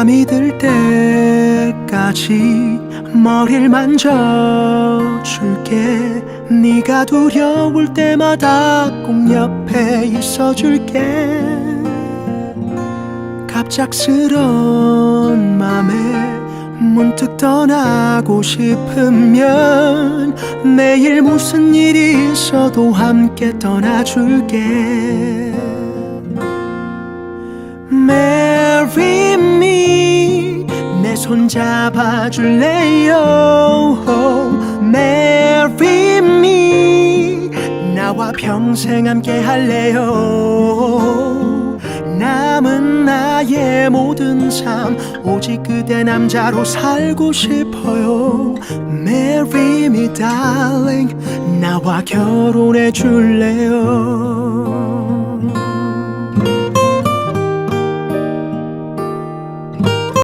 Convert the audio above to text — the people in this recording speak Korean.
밤이 들 때까지 머리를 만져줄게. 네가 두려울 때마다 꼭 옆에 있어줄게. 갑작스런 맘에 문득 떠나고 싶으면 내일 무슨 일이 있어도 함께 떠나줄게. 내 손 잡아줄래요? Marry me 나와 평생 함께 할래요? 남은 나의 모든 삶 오직 그대 남자로 살고 싶어요. Marry me darling 나와 결혼해 줄래요